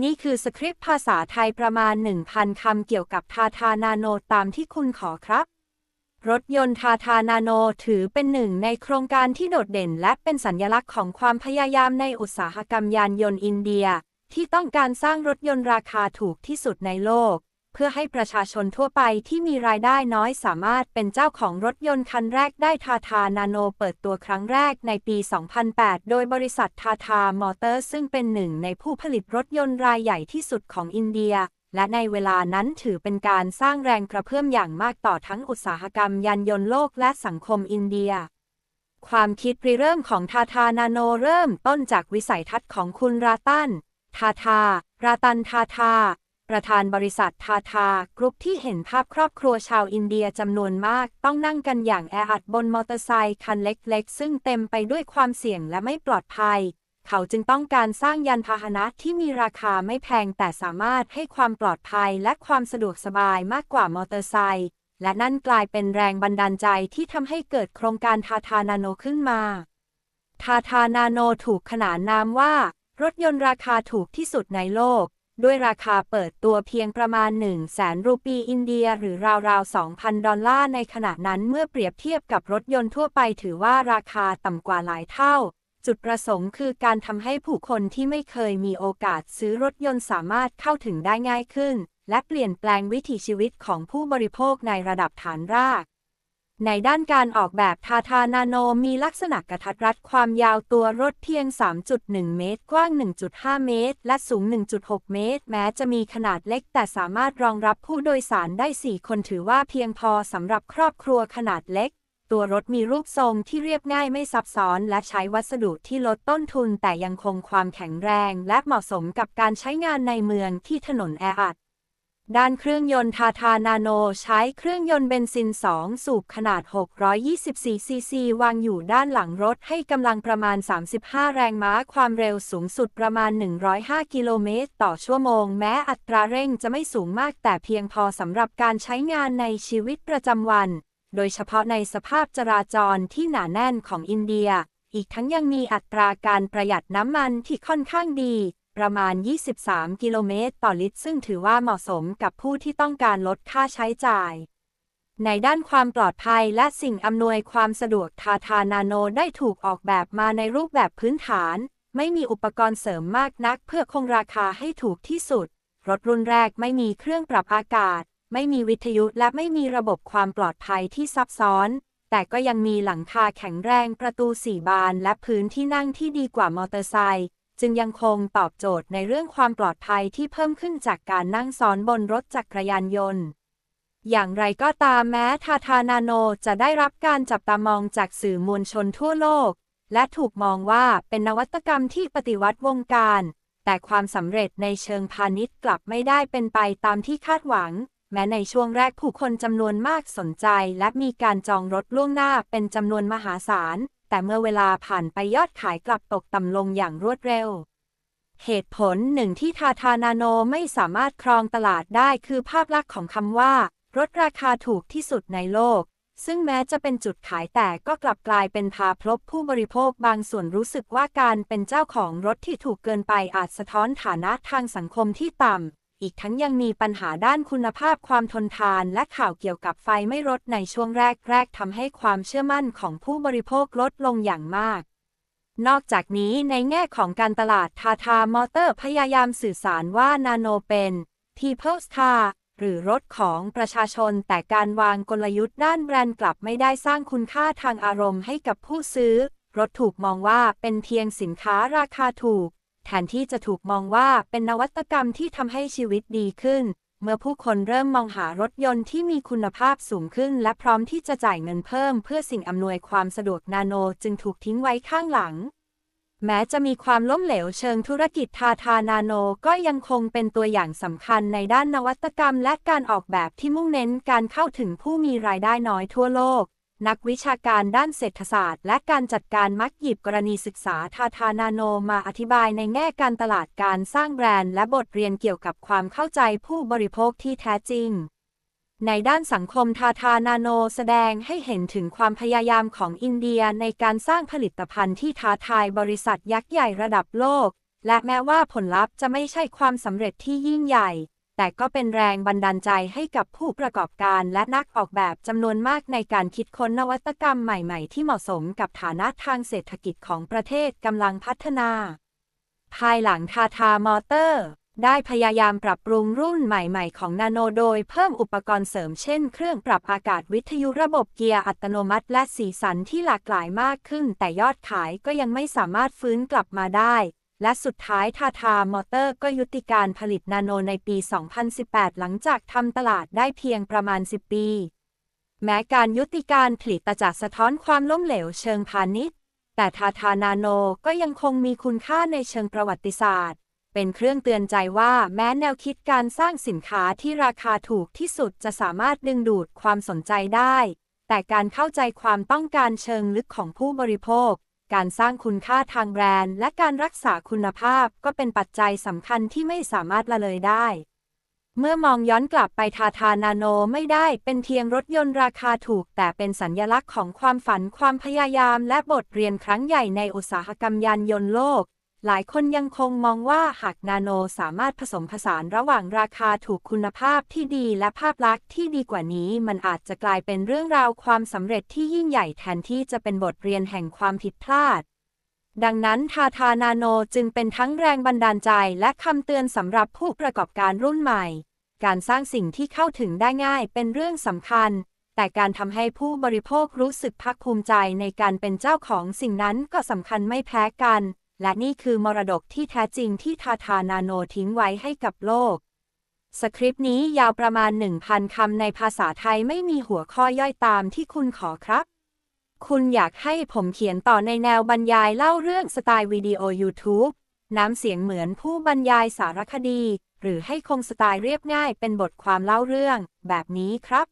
นี่คือสคริปต์ภาษาไทยประมาณ 1,000 คำเกี่ยวกับทาทานาโนตามที่คุณขอครับ รถยนต์ทาทานาโนถือเป็นหนึ่งในโครงการที่โดดเด่นและเป็นสัญลักษณ์ของความพยายามในอุตสาหกรรมยานยนต์อินเดีย ที่ต้องการสร้างรถยนต์ราคาถูกที่สุดในโลก เพื่อให้ประชาชนทั่วไปที่มีรายได้น้อยสามารถเป็นเจ้าของรถยนต์คันแรกได้ทาทานาโนเปิดตัวครั้งแรกในปี 2008 โดยบริษัททาทามอเตอร์ซึ่งเป็นหนึ่งในผู้ผลิตรถยนต์รายใหญ่ที่สุดของอินเดีย และในเวลานั้นถือเป็นการสร้างแรงกระเพื่อมอย่างมากต่อทั้งอุตสาหกรรมยานยนต์โลกและสังคมอินเดียความคิดริเริ่มของทาทานาโนเริ่มต้นจากวิสัยทัศน์ของคุณราตัน ทาทา ราตันทาทา ประธานบริษัททาทากรุ๊ปที่เห็นภาพครอบครัวชาวอินเดียจำนวนมาก ต้องนั่งกันอย่างแออัดบนมอเตอร์ไซค์คันเล็กๆ ซึ่งเต็มไปด้วยความเสี่ยงและไม่ปลอดภัย เขาจึงต้องการสร้างยานพาหนะที่มีราคาไม่แพงแต่สามารถให้ความปลอดภัยและความสะดวกสบายมากกว่ามอเตอร์ไซค์และนั่นกลายเป็นแรงบันดาลใจที่ทำให้เกิดโครงการทาทานาโนขึ้นมา ทาทานาโนถูกขนานนามว่า รถยนต์ราคาถูกที่สุดในโลก ด้วยราคาเปิดตัวเพียงประมาณ 1 0 0 0 0แสนรูปีอินเดียหรือราวๆ 2,000 ดอลลาร์ในขณะนั้นเมื่อเปรียบเทียบกับรถยนต์ทั่วไปถือว่าราคาต่ำกว่าหลายเท่า จุดประสงค์คือการทำให้ผู้คนที่ไม่เคยมีโอกาสซื้อรถยนต์สามารถเข้าถึงได้ง่ายขึ้น และเปลี่ยนแปลงวิถีชีวิตของผู้บริโภคในระดับฐานราก ในด้านการออกแบบทาทานาโนมีลักษณะกระทัดรัดความยาวตัวรถเพียง 3.1 เมตร กว้าง 1.5 เมตร และสูง 1.6 เมตร แม้จะมีขนาดเล็ก แต่สามารถรองรับผู้โดยสารได้ 4 คนถือว่าเพียงพอสำหรับครอบครัวขนาดเล็ก ตัวรถมีรูปทรงที่เรียบง่ายไม่ซับซ้อนและใช้วัสดุที่ลดต้นทุน แต่ยังคงความแข็งแรง และเหมาะสมกับการใช้งานในเมืองที่ถนนแออัด ด้านเครื่องยนต์ทาทานาโน ใช้เครื่องยนต์เบนซิน 2 สูบขนาด 624 ซีซี วางอยู่ด้านหลังรถให้กำลังประมาณ 35 แรงม้า ความเร็วสูงสุดประมาณ 105 กิโลเมตร ต่อชั่วโมง แม้อัตราเร่งจะไม่สูงมากแต่เพียงพอสำหรับการใช้งานในชีวิตประจำวัน โดยเฉพาะในสภาพจราจรที่หนาแน่นของอินเดีย อีกทั้งยังมีอัตราการประหยัดน้ำมันที่ค่อนข้างดี ประมาณ 23 กิโลเมตรต่อลิตร ซึ่งถือว่าเหมาะสมกับผู้ที่ต้องการลดค่าใช้จ่าย ในด้านความปลอดภัยและสิ่งอำนวยความสะดวกทาทานาโนได้ถูกออกแบบมาในรูปแบบพื้นฐาน ไม่มีอุปกรณ์เสริมมากนักเพื่อคงราคาให้ถูกที่สุด รถรุ่นแรกไม่มีเครื่องปรับอากาศ ไม่มีวิทยุและไม่มีระบบความปลอดภัยที่ซับซ้อนแต่ก็ยังมีหลังคาแข็งแรงประตูสี่บานและพื้นที่นั่งที่ดีกว่ามอเตอร์ไซค์ จึงยังคงตอบโจทย์ในเรื่องความปลอดภัยที่เพิ่มขึ้นจากการนั่งซ้อนบนรถจักรยานยนต์ อย่างไรก็ตามแม้ทาทานาโนจะได้รับการจับตามองจากสื่อมวลชนทั่วโลก และถูกมองว่าเป็นนวัตกรรมที่ปฏิวัติวงการ แต่ความสำเร็จในเชิงพาณิชย์กลับไม่ได้เป็นไปตามที่คาดหวัง แม้ในช่วงแรกผู้คนจำนวนมากสนใจ และมีการจองรถล่วงหน้าเป็นจำนวนมหาศาล แต่เมื่อเวลาผ่านไปยอดขายกลับตกต่ำลงอย่างรวดเร็ว เหตุผลหนึ่งที่ทาทานาโนไม่สามารถครองตลาดได้คือภาพลักษณ์ของคำว่า รถราคาถูกที่สุดในโลก ซึ่งแม้จะเป็นจุดขายแต่ก็กลับกลายเป็นพาพลบผู้บริโภคบางส่วนรู้สึกว่าการเป็นเจ้าของรถที่ถูกเกินไปอาจสะท้อนฐานะทางสังคมที่ต่ำ อีกทั้งยังมีปัญหาด้านคุณภาพความทนทานและข่าวเกี่ยวกับไฟไม่รถในช่วงแรก ๆทำให้ความเชื่อมั่นของผู้บริโภคลดลงอย่างมาก นอกจากนี้ในแง่ของการตลาดทาทามอเตอร์พยายามสื่อสารว่านาโนเป็น People's Car หรือรถของประชาชนแต่การวางกลยุทธ์ด้านแบรนด์กลับไม่ได้สร้างคุณค่าทางอารมณ์ให้กับผู้ซื้อ รถถูกมองว่าเป็นเพียงสินค้าราคาถูก แทนที่จะถูกมองว่าเป็นนวัตกรรมที่ทำให้ชีวิตดีขึ้น เมื่อผู้คนเริ่มมองหารถยนต์ที่มีคุณภาพสูงขึ้น และพร้อมที่จะจ่ายเงินเพิ่ม เพื่อสิ่งอำนวยความสะดวกนาโนจึงถูกทิ้งไว้ข้างหลัง แม้จะมีความล้มเหลวเชิงธุรกิจทาทานาโนก็ยังคงเป็นตัวอย่างสำคัญในด้านนวัตกรรม และการออกแบบที่มุ่งเน้นการเข้าถึงผู้มีรายได้น้อยทั่วโลก นักวิชาการด้านเศรษฐศาสตร์ และการจัดการมักหยิบกรณีศึกษาทาทานาโนมาอธิบายในแง่การตลาดการสร้างแบรนด์ และบทเรียนเกี่ยวกับความเข้าใจผู้บริโภคที่แท้จริง ในด้านสังคมทาทานาโนแสดงให้เห็นถึงความพยายามของอินเดียในการสร้างผลิตภัณฑ์ที่ท้าทายบริษัทยักษ์ใหญ่ระดับโลก และแม้ว่าผลลัพธ์จะไม่ใช่ความสำเร็จที่ยิ่งใหญ่ แต่ก็เป็นแรงบันดาลใจให้กับผู้ประกอบการและนักออกแบบจำนวนมากในการคิดค้นนวัตกรรมใหม่ๆ ที่เหมาะสมกับฐานะทางเศรษฐกิจของประเทศกำลังพัฒนา ภายหลังทาทามอเตอร์ ได้พยายามปรับปรุงรุ่นใหม่ๆ ของนาโนโดยเพิ่มอุปกรณ์เสริมเช่น เครื่องปรับอากาศวิทยุระบบเกียร์อัตโนมัติ และสีสันที่หลากหลายมากขึ้น แต่ยอดขายก็ยังไม่สามารถฟื้นกลับมาได้ และสุดท้ายทาทามอเตอร์ก็ยุติการผลิตนาโนในปี 2018 หลังจากทำตลาดได้เพียงประมาณ 10 ปี แม้การยุติการผลิตจากสะท้อนความล้มเหลวเชิงพาณิชย์ แต่ทาทานาโนก็ยังคงมีคุณค่าในเชิงประวัติศาสตร์ เป็นเครื่องเตือนใจว่าแม้แนวคิดการสร้างสินค้าที่ราคาถูกที่สุดจะสามารถดึงดูดความสนใจได้ แต่การเข้าใจความต้องการเชิงลึกของผู้บริโภค การสร้างคุณค่าทางแบรนด์ และการรักษาคุณภาพก็เป็นปัจจัยสำคัญที่ไม่สามารถละเลยได้ เมื่อมองย้อนกลับไปทาทานาโนไม่ได้เป็นเพียงรถยนต์ราคาถูก แต่เป็นสัญญลักษณ์ของความฝันความพยายามและบทเรียนครั้งใหญ่ในอุตสาหกรรมยานยนต์โลก หลายคนยังคงมองว่าหากนาโนสามารถผสมผสานระหว่างราคาถูกคุณภาพที่ดีและภาพลักษณ์ที่ดีกว่านี้ มันอาจจะกลายเป็นเรื่องราวความสำเร็จที่ยิ่งใหญ่แทนที่จะเป็นบทเรียนแห่งความผิดพลาด ดังนั้นทาทานาโนจึงเป็นทั้งแรงบันดาลใจและคำเตือนสำหรับผู้ประกอบการรุ่นใหม่ การสร้างสิ่งที่เข้าถึงได้ง่ายเป็นเรื่องสำคัญ แต่การทำให้ผู้บริโภครู้สึกภาคภูมิใจในการเป็นเจ้าของสิ่งนั้นก็สำคัญไม่แพ้กัน และนี่คือมรดกที่แท้จริงที่ทาทานาโนทิ้งไว้ให้กับโลก สคริปต์นี้ยาวประมาณ 1,000 คำในภาษาไทยไม่มีหัวข้อย่อยตามที่คุณขอครับ คุณอยากให้ผมเขียนต่อในแนวบรรยายเล่าเรื่องสไตล์วิดีโอ YouTube น้ำเสียงเหมือนผู้บรรยายสารคดี หรือให้คงสไตล์เรียบง่ายเป็นบทความเล่าเรื่อง แบบนี้ครับ